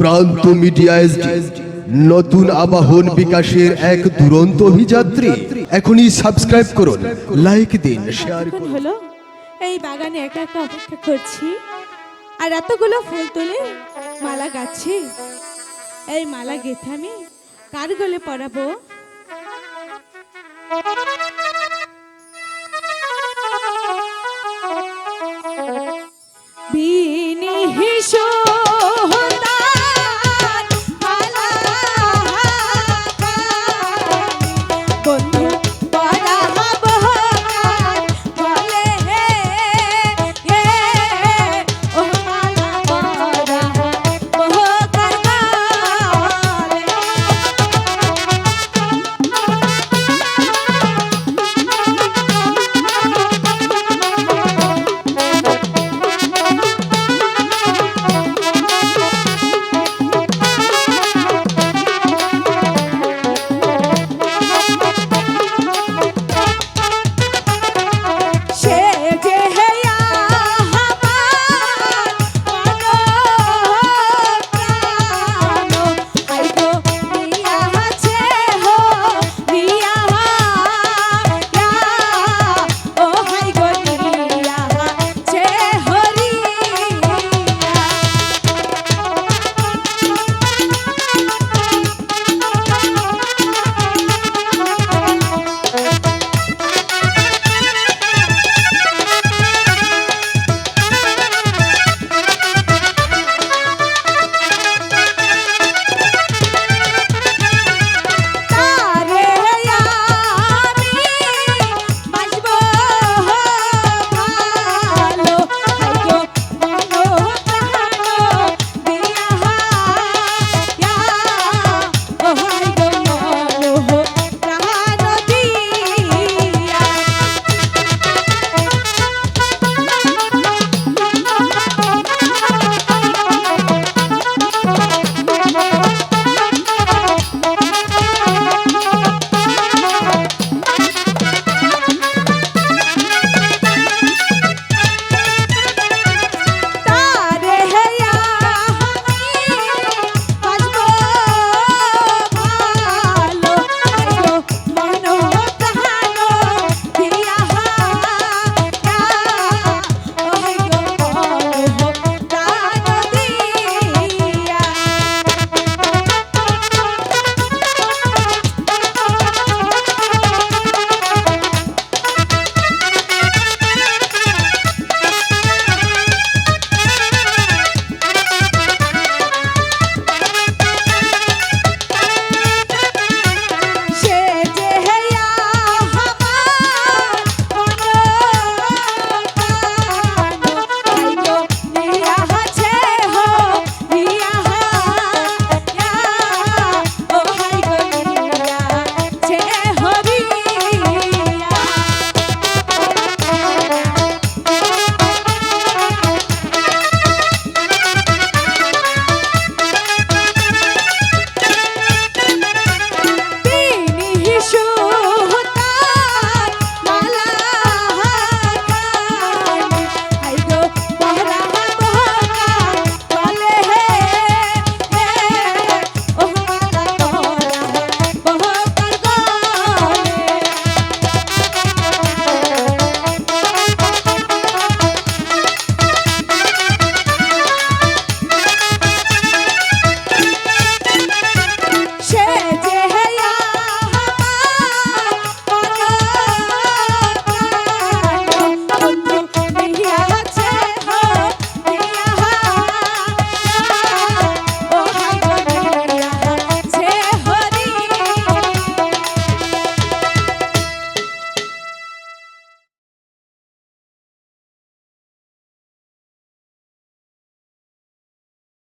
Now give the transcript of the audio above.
প্রান্ত media SD নতুন আবাহন বিকাশের এক দুরন্ত অভিযাত্রী। এখনই সাবস্ক্রাইব করুন লাইক দিন শেয়ার এখন হলো এই বাগানে একা একা অপেক্ষা করছি। আর এতগুলো ফুল তুলে মালা গাছি এই মালা গেথে আমি কার গলে পরাবো?